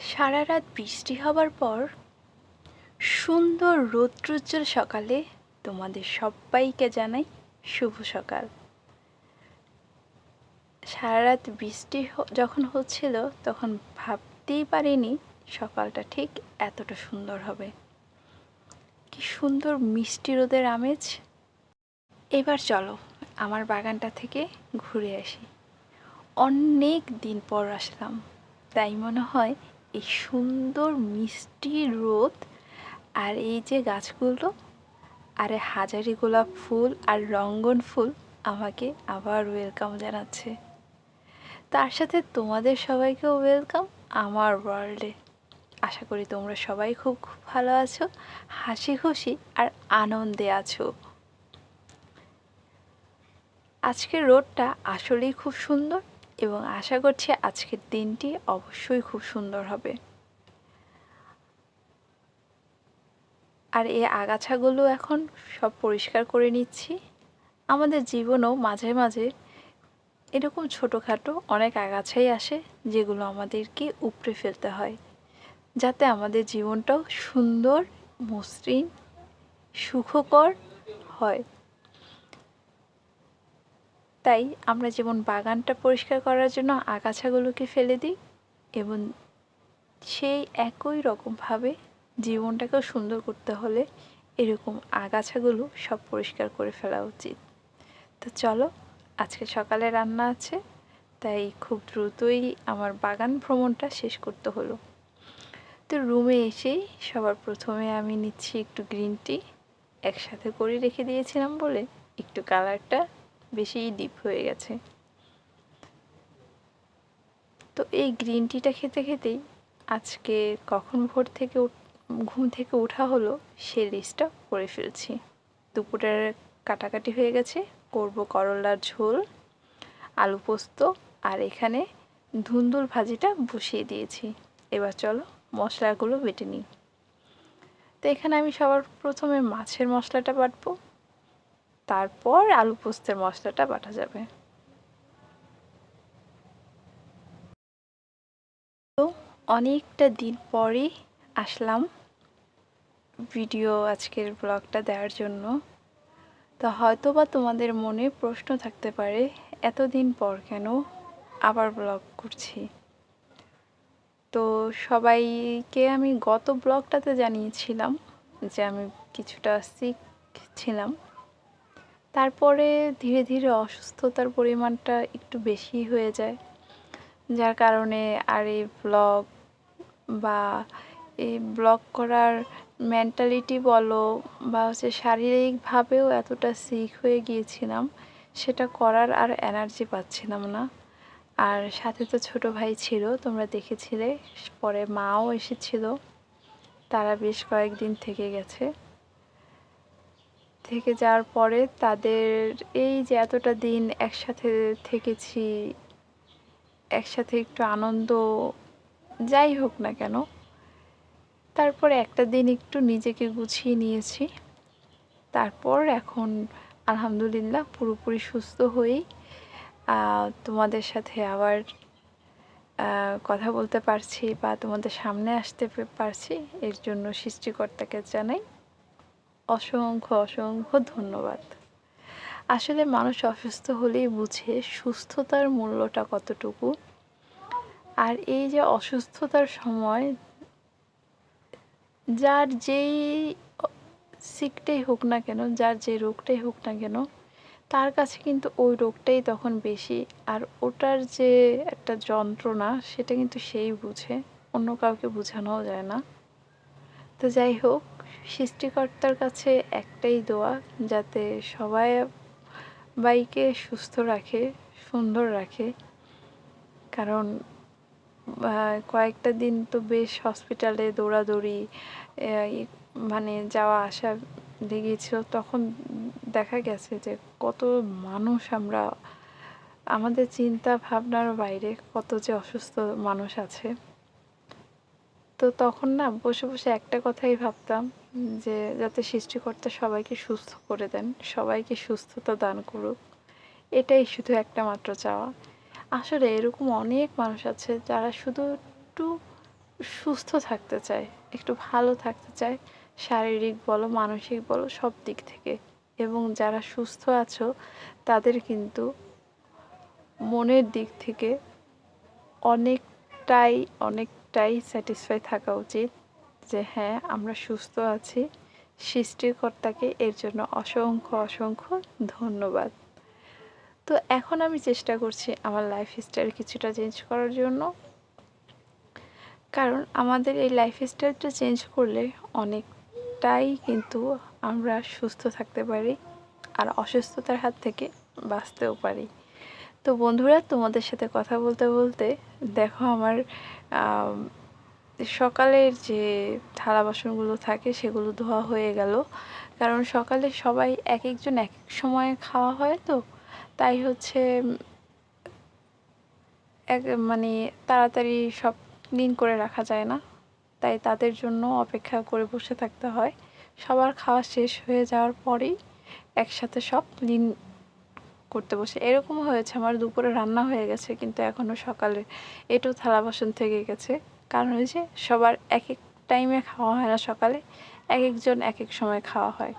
সারা রাত বৃষ্টি হবার পর সুন্দর রৌদ্রোজ্জ্বল সকালে তোমাদের সবাইকে জানাই শুভ সকাল। সারা রাত বৃষ্টি যখন হচ্ছিল তখন ভাবতেই পারিনি সকালটা ঠিক এতটা সুন্দর হবে। কি সুন্দর মিষ্টি রোদের আমেজ। এবার চলো আমার বাগানটা থেকে ঘুরে আসি। অনেক দিন পর আসলাম, তাই মনে হয় এই সুন্দর মিষ্টি রোদ আর এই যে গাছগুলো, আর হাজারি গোলাপ ফুল আর রঙ্গন ফুল আমাকে আবার ওয়েলকাম জানাচ্ছে। তার সাথে তোমাদের সবাইকেও ওয়েলকাম আমার ওয়ার্ল্ডে আশা করি তোমরা সবাই খুব খুব ভালো আছো, হাসি খুশি আর আনন্দে আছো। আজকের রোদটা আসলেই খুব সুন্দর এবং আশা করছি আজকের দিনটি অবশ্যই খুব সুন্দর হবে। আর এই আগাছাগুলো এখন সব পরিষ্কার করে নিচ্ছি। আমাদের জীবনেও মাঝে মাঝে এরকম ছোটোখাটো অনেক আগাছাই আসে যেগুলো আমাদেরকে উপড়ে ফেলতে হয়। যাতে আমাদের জীবনটাও সুন্দর, মসৃণ, সুখকর হয়। তাই আমরা যেমন বাগানটা পরিষ্কার করার জন্য আগাছাগুলোকে ফেলে দিই এবং সেই একই রকমভাবে জীবনটাকেও সুন্দর করতে হলে এরকম আগাছাগুলো সব পরিষ্কার করে ফেলা উচিত। তো চলো, আজকে সকালে রান্না আছে, তাই খুব দ্রুতই আমার বাগান ভ্রমণটা শেষ করতে হলো। তো রুমে এসেই সবার প্রথমে আমি নিচ্ছি একটু গ্রিন টি, একসাথে করে রেখে দিয়েছিলাম বলে একটু কালারটা বেশি ডিপ হয়ে গেছে। তো এই গ্রিন টিটা খেতে খেতেই আজকে কখন ভোর থেকে ঘুম থেকে ওঠা হলো সে লিস্টটা করে ফেলছি। দুপুরের কাটাকাটি হয়ে গেছে, করব করলার ঝোল, আলু পোস্ত আর এখানে ধুন্দুল ভাজিটা বসিয়ে দিয়েছি। এবার চলো মশলাগুলো বেটে নিই। তো এখানে আমি সবার প্রথমে মাছের মশলাটা বাটবো। তারপর আলু পোস্তের মশলাটা বাটা যাবে। তো অনেকটা দিন পরই আসলাম ভিডিও আজকের ব্লগটা দেওয়ার জন্য। তো হয়তো বা তোমাদের মনে প্রশ্ন থাকতে পারে, এতদিন পর কেন আবার ব্লগ করছি? তো সবাইকে আমি গত ব্লগটাতে জানিয়েছিলাম যে আমি কিছুটা সিক ছিলাম। তারপরে ধীরে ধীরে অসুস্থতার পরিমাণটা একটু বেশি হয়ে যায়। যার কারণে আর এই ব্লগ বা এই ব্লগ করার মেন্টালিটি বলো বা হচ্ছে শারীরিকভাবেও এতটা সিক হয়ে গিয়েছিলাম, সেটা করার আর এনার্জি পাচ্ছিলাম না। আর সাথে তো ছোট ভাই ছিল, তোমরা দেখেছিলে, পরে মাও এসেছিল, তারা বেশ কয়েকদিন থেকে গেছে। থেকে যাওয়ার পরে তাদের এই যে এতটা দিন একসাথে থেকেছি, একসাথে একটু আনন্দ, যাই হোক না কেন, তারপরে একটা দিন একটু নিজেকে গুছিয়ে নিয়েছি। তারপর এখন আলহামদুলিল্লাহ পুরোপুরি সুস্থ হয়েই তোমাদের সাথে আবার কথা বলতে পারছি বা তোমাদের সামনে আসতে পারছি, এর জন্য সৃষ্টিকর্তাকে জানাই। অসংখ্য অসংখ্য ধন্যবাদ। আসলে মানুষ অসুস্থ হলেই বুঝে সুস্থতার মূল্যটা কতটুকু। আর এই যে অসুস্থতার সময়, যার যেই সিকটাই হোক না কেন, যার যে রোগটাই হোক না কেন, তার কাছে কিন্তু ওই রোগটাই তখন বেশি। আর ওটার যে একটা যন্ত্রণা, সেটা কিন্তু সেই বুঝে। অন্য কাউকে বোঝানোও যায় না। তো যাই হোক সৃষ্টিকর্তার কাছে একটাই দোয়া, যাতে সবাই বাইকে সুস্থ রাখে, সুন্দর রাখে। কারণ কয়েকটা দিন তো বেশ হসপিটালে দৌড়াদৌড়ি মানে যাওয়া আসা লেগেছিল। তখন দেখা গেছে যে কত মানুষ আমরা, আমাদের চিন্তা ভাবনার বাইরে কত যে অসুস্থ মানুষ আছে। তো তখন না বসে বসে একটা কথাই ভাবতাম যে যাতে সৃষ্টিকর্তা সবাইকে সুস্থ করে দেন, সবাইকে সুস্থতা দান করুক। এটাই শুধু একটা মাত্র চাওয়া। আসলে এরকম অনেক মানুষ আছে যারা শুধু একটু সুস্থ থাকতে চায়, একটু ভালো থাকতে চায়। শারীরিক বলো, মানসিক বলো, সব দিক থেকে। এবং যারা সুস্থ আছো, তাদের কিন্তু মনের দিক থেকে অনেকটাই অনেকটাই স্যাটিসফাই থাকা উচিত। যে হ্যাঁ আমরা সুস্থ আছি। সৃষ্টিকর্তাকে এর জন্য অসংখ্য অসংখ্য ধন্যবাদ। তো এখন আমি চেষ্টা করছি আমার লাইফস্টাইল কিছুটা চেঞ্জ করার জন্য। কারণ আমাদের এই লাইফস্টাইলটা চেঞ্জ করলে অনেকটাই কিন্তু আমরা সুস্থ থাকতে পারি আর অসুস্থতার হাত থেকে বাঁচতেও পারি। তো বন্ধুরা, তোমাদের সাথে কথা বলতে বলতে দেখো আমার সকালের যে থালা বাসনগুলো থাকে সেগুলো ধোয়া হয়ে গেল। কারণ সকালে সবাই এক একজন এক এক সময়ে খাওয়া হয় তো। তাই হচ্ছে এক মানে তাড়াতাড়ি সব ক্লিন করে রাখা যায় না। তাই তাদের জন্য অপেক্ষা করে বসে থাকতে হয়। সবার খাওয়া শেষ হয়ে যাওয়ার পরেই একসাথে সব ক্লিন করতে বসে। এরকম হয়েছে, আমার দুপুরে রান্না হয়ে গেছে, কিন্তু এখনও সকালে এটু থালা বাসন থেকে গেছে। কারণ হয়েছে সবার এক এক টাইমে খাওয়া হয় না সকালে এক একজন এক এক সময় খাওয়া হয়।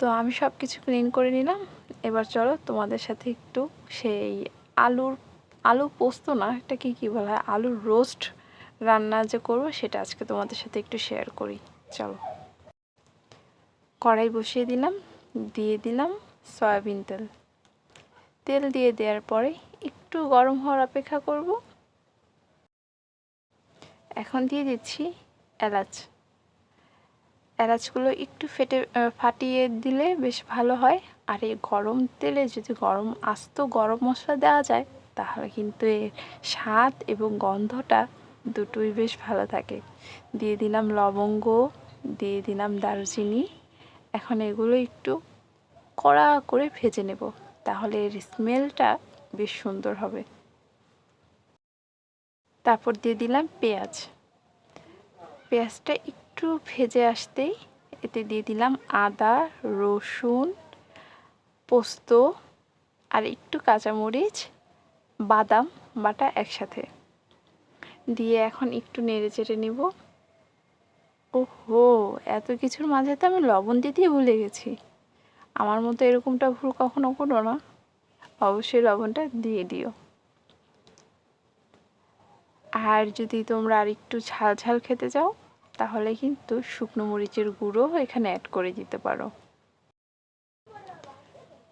তো আমি সব কিছু ক্লিন করে নিলাম। এবার চলো তোমাদের সাথে একটু সেই আলুর, আলু পোস্ত না, এটা কি, কী বলা হয়? আলুর রোস্ট রান্না যে করব, সেটা আজকে তোমাদের সাথে একটু শেয়ার করি। চলো। কড়াই বসিয়ে দিলাম, দিয়ে দিলাম সয়াবিন তেল। তেল দিয়ে দেওয়ার পরে একটু গরম হওয়ার অপেক্ষা করব। এখন দিয়ে দিচ্ছি এলাচ। এলাচগুলো একটু ফেটে ফাটিয়ে দিলে বেশ ভালো হয়। আর এই গরম তেলে যদি গরম আস্ত গরম মশলা দেওয়া যায়, তাহলে কিন্তু এর স্বাদ এবং গন্ধটা দুটোই বেশ ভালো থাকে। দিয়ে দিলাম লবঙ্গ, দিয়ে দিলাম দারুচিনি। এখন এগুলো একটু কড়া করে ভেজে নেব, তাহলে এর স্মেলটা বেশ সুন্দর হবে। তারপর দিয়ে দিলাম পেঁয়াজ। পেঁয়াজটা একটু ভেজে আসতেই এতে দিয়ে দিলাম আদা, রসুন, পোস্ত আর একটু কাঁচামরিচ, বাদাম বাটা একসাথে। দিয়ে এখন একটু নেড়ে চেড়ে নিব। ওহো, এত কিছুর মাঝে তো আমি লবণ দিতেই ভুলে গেছি। আমার মতো এরকমটা ভুল কখনো করো না। অবশ্যই লবণটা দিয়ে দিও। আর যদি তোমরা আর একটু ঝাল ঝাল খেতে চাও, তাহলে কিন্তু শুকনো মরিচের গুঁড়ো এখানে অ্যাড করে দিতে পারো।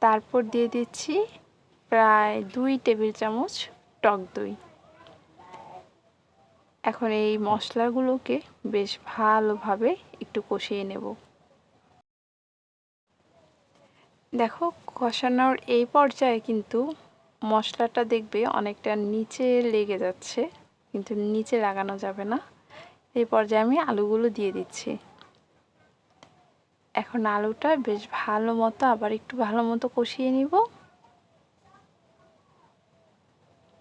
তারপর দিয়ে দিচ্ছি প্রায় দুই টেবিল চামচ টক দই। এখন এই মশলাগুলোকে বেশ ভালোভাবে একটু কষিয়ে নেব। দেখো, কষানোর এই পর্যায়ে কিন্তু মশলাটা দেখবে অনেকটা নিচে লেগে যাচ্ছে। কিন্তু নিচে লাগানো যাবে না। এই পর্যায়ে আমি আলুগুলো দিয়ে দিচ্ছি। এখন আলুটা বেশ ভালো মতো, আবার একটু ভালো মতো কষিয়ে নিব।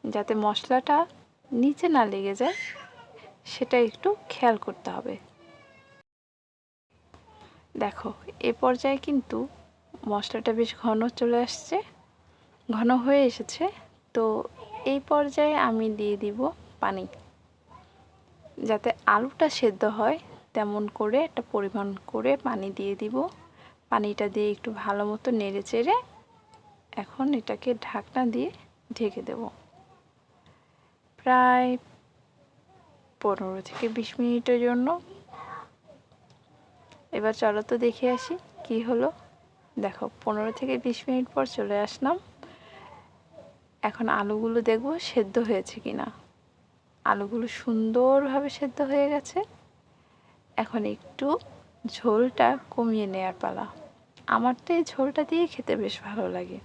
যাতে মশলাটা নিচে না লেগে যায়, সেটা একটু খেয়াল করতে হবে। দেখো, এ পর্যায়ে কিন্তু মশলাটা বেশ ঘন চলে আসছে, ঘন হয়ে এসেছে। তো এই পর্যায়ে আমি দিয়ে দিব পানি। যাতে আলুটা সেদ্ধ হয়, তেমন করে একটা পরিমাণ করে পানি দিয়ে দিব। পানিটা দিয়ে একটু ভালো মতো নেড়ে চেড়ে এখন এটাকে ঢাকনা দিয়ে ঢেকে দেব। প্রায় পনেরো থেকে বিশ মিনিটের জন্য। এবার চলো তো দেখে আসি কি হলো। দেখো, পনেরো থেকে বিশ মিনিট পর চলে আসলাম। এখন আলুগুলো দেখব সেদ্ধ হয়েছে কি না আলুগুলো সুন্দরভাবে সেদ্ধ হয়ে গেছে। এখন একটু ঝোলটা কমিয়ে নেওয়ার পালা। আমার তো এই ঝোলটা দিয়ে খেতে বেশ ভালো লাগে।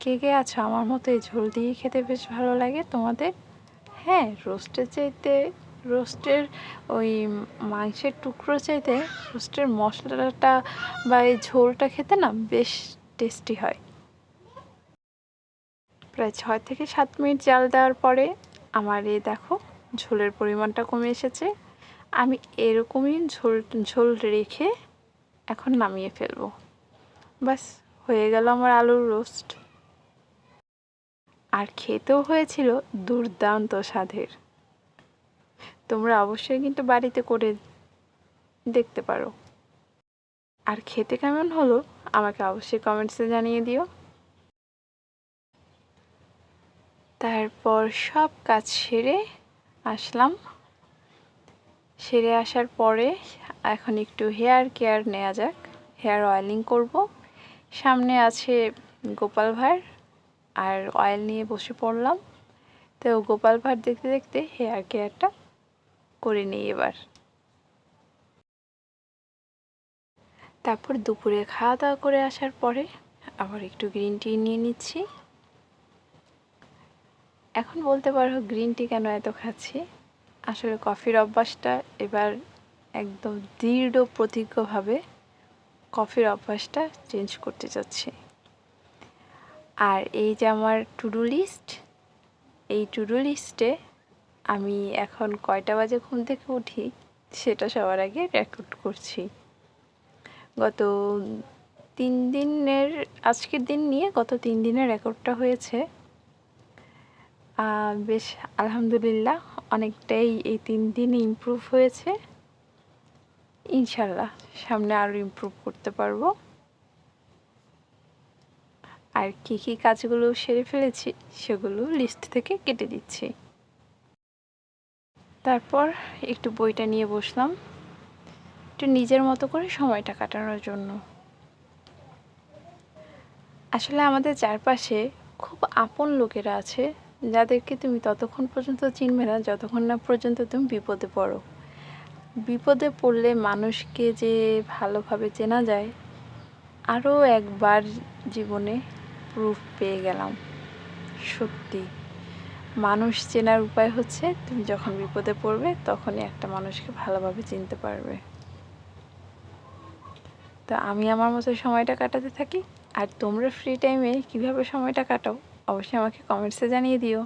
কে কে আছো? আমার মতো এই ঝোল দিয়ে খেতে বেশ ভালো লাগে। তোমাদের? হ্যাঁ রোস্টের চাইতে, রোস্টের ওই মাংসের টুকরো চাইতে রোস্টের মশলাটা বা এই ঝোলটা খেতে না বেশ টেস্টি হয়। প্রায় ছয় থেকে সাত মিনিট জাল দেওয়ার পরে আমার এই দেখো, ঝোলের পরিমাণটা কমে এসেছে। আমি এরকমই ঝোল ঝোল রেখে এখন নামিয়ে ফেলব। বাস হয়ে গেল আমার আলুর রোস্ট। আর খেতেও হয়েছিল দুর্দান্ত স্বাদের। তোমরা অবশ্যই কিন্তু বাড়িতে করে দেখতে পারো। আর খেতে কেমন হলো, আমাকে অবশ্যই কমেন্টসে জানিয়ে দিও। তারপর সব কাজ সেরে আসলাম। সেরে আসার পরে এখন একটু হেয়ার কেয়ার নেওয়া যাক হেয়ার অয়েলিং করব। সামনে আছে গোপাল ভাঁড় আর অয়েল নিয়ে বসে পড়লাম। তো গোপাল ভাঁড় দেখতে দেখতে হেয়ার কেয়ারটা করে নিই এবার। তারপর দুপুরে খাওয়া দাওয়া করে আসার পরে আবার একটু গ্রিন টি নিয়ে নিচ্ছি। এখন বলতে পারো গ্রিন টি কেন এত খাচ্ছি? আসলে কফির অভ্যাসটা এবার একদম দৃঢ় প্রতিজ্ঞভাবে কফির অভ্যাসটা চেঞ্জ করতে চাচ্ছি। আর এই যে আমার টুডু লিস্ট এই টুডু লিস্টে আমি এখন কয়টা বাজে ঘুম থেকে উঠি সেটা সবার আগে রেকর্ড করছি। গত তিন দিনের, আজকের দিন নিয়ে গত তিন দিনের রেকর্ডটা হয়েছে। বেশ আলহামদুলিল্লাহ অনেকটাই এই তিন দিন ইমপ্রুভ হয়েছে। ইনশাল্লাহ সামনে আরও ইমপ্রুভ করতে পারব। আর কী কী কাজগুলো সেরে ফেলেছি সেগুলো লিস্ট থেকে কেটে দিচ্ছি। তারপর একটু বইটা নিয়ে বসলাম। একটু নিজের মতো করে সময়টা কাটানোর জন্য। আসলে আমাদের চারপাশে খুব আপন লোকেরা আছে। যাদেরকে তুমি ততক্ষণ পর্যন্ত চিনবে না, যতক্ষণ না পর্যন্ত তুমি বিপদে পড়ো। বিপদে পড়লে মানুষকে যে ভালোভাবে চেনা যায়, আরও একবার জীবনে প্রুফ পেয়ে গেলাম। সত্যি, মানুষ চেনার উপায় হচ্ছে তুমি যখন বিপদে পড়বে, তখনই একটা মানুষকে ভালোভাবে চিনতে পারবে। তো আমি আমার মতো সময়টা কাটাতে থাকি, আর তোমরা ফ্রি টাইমে কীভাবে সময়টা কাটাও? অবশ্যই আমাকে কমেন্টসে জানিয়ে দিও।